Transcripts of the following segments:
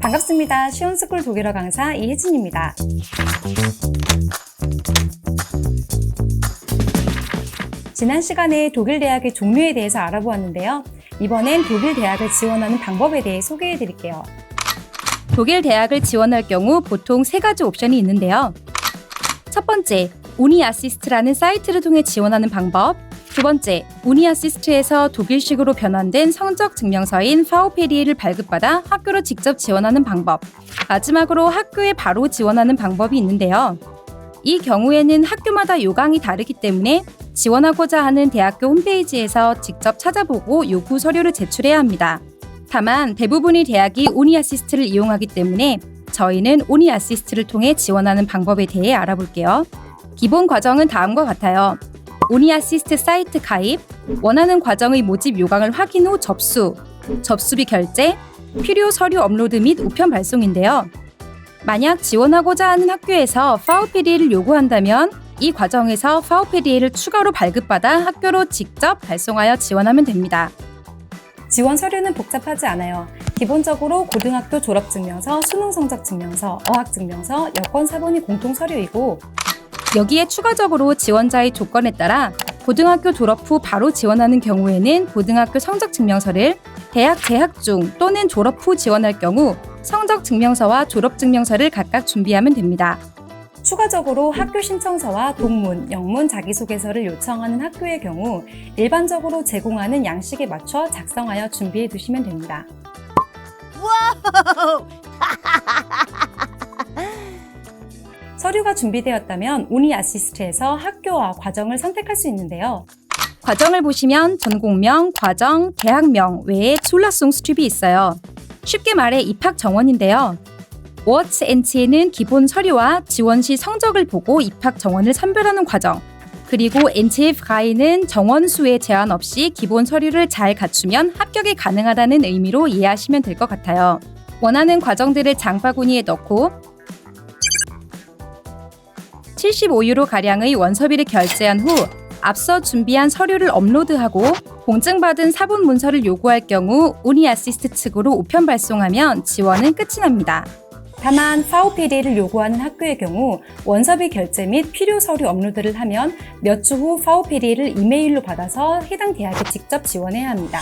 반갑습니다. 시원스쿨 독일어 강사 이혜진입니다. 지난 시간에 독일 대학의 종류에 대해서 알아보았는데요. 이번엔 독일 대학을 지원하는 방법에 대해 소개해 드릴게요. 독일 대학을 지원할 경우 보통 세 가지 옵션이 있는데요. 첫 번째, 우니 아시스트라는 사이트를 통해 지원하는 방법. 두 번째, 우니아시스트에서 독일식으로 변환된 성적 증명서인 파오페리에를 발급받아 학교로 직접 지원하는 방법. 마지막으로 학교에 바로 지원하는 방법이 있는데요. 이 경우에는 학교마다 요강이 다르기 때문에 지원하고자 하는 대학교 홈페이지에서 직접 찾아보고 요구 서류를 제출해야 합니다. 다만 대부분의 대학이 오니아시스트를 이용하기 때문에 저희는 오니아시스트를 통해 지원하는 방법에 대해 알아볼게요. 기본 과정은 다음과 같아요. 오니아시스트 사이트 가입, 원하는 과정의 모집 요강을 확인 후 접수, 접수비 결제, 필요 서류 업로드 및 우편 발송인데요. 만약 지원하고자 하는 학교에서 파우페리를 요구한다면 이 과정에서 파우페리를 추가로 발급받아 학교로 직접 발송하여 지원하면 됩니다. 지원 서류는 복잡하지 않아요. 기본적으로 고등학교 졸업증명서, 수능 성적 증명서, 어학 증명서, 여권 사본이 공통 서류이고 여기에 추가적으로 지원자의 조건에 따라 고등학교 졸업 후 바로 지원하는 경우에는 고등학교 성적 증명서를 대학 재학 중 또는 졸업 후 지원할 경우 성적 증명서와 졸업 증명서를 각각 준비하면 됩니다. 추가적으로 학교 신청서와 동문, 영문 자기소개서를 요청하는 학교의 경우 일반적으로 제공하는 양식에 맞춰 작성하여 준비해 두시면 됩니다. 서류가 준비되었다면 우니 아시스트에서 학교와 과정을 선택할 수 있는데요. 과정을 보시면 전공명, 과정, 대학명 외에 출라송 스트립이 있어요. 쉽게 말해 입학 정원인데요. 워츠 엔치에는 기본 서류와 지원 시 성적을 보고 입학 정원을 선별하는 과정. 그리고 NTF 가이는 정원 수에 제한 없이 기본 서류를 잘 갖추면 합격이 가능하다는 의미로 이해하시면 될 것 같아요. 원하는 과정들을 장바구니에 넣고 75유로 가량의 원서비를 결제한 후 앞서 준비한 서류를 업로드하고 공증받은 사본 문서를 요구할 경우 우니 아시스트 측으로 우편 발송하면 지원은 끝이 납니다. 다만 파우페리를 요구하는 학교의 경우 원서비 결제 및 필요 서류 업로드를 하면 몇 주 후 파우페리를 이메일로 받아서 해당 대학에 직접 지원해야 합니다.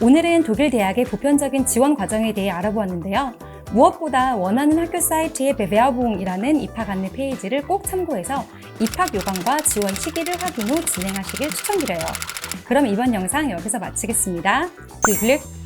오늘은 독일 대학의 보편적인 지원 과정에 대해 알아보았는데요. 무엇보다 원하는 학교 사이트의 베베아봉이라는 입학 안내 페이지를 꼭 참고해서 입학 요강과 지원 시기를 확인 후 진행하시길 추천드려요. 그럼 이번 영상 여기서 마치겠습니다. 드 글릭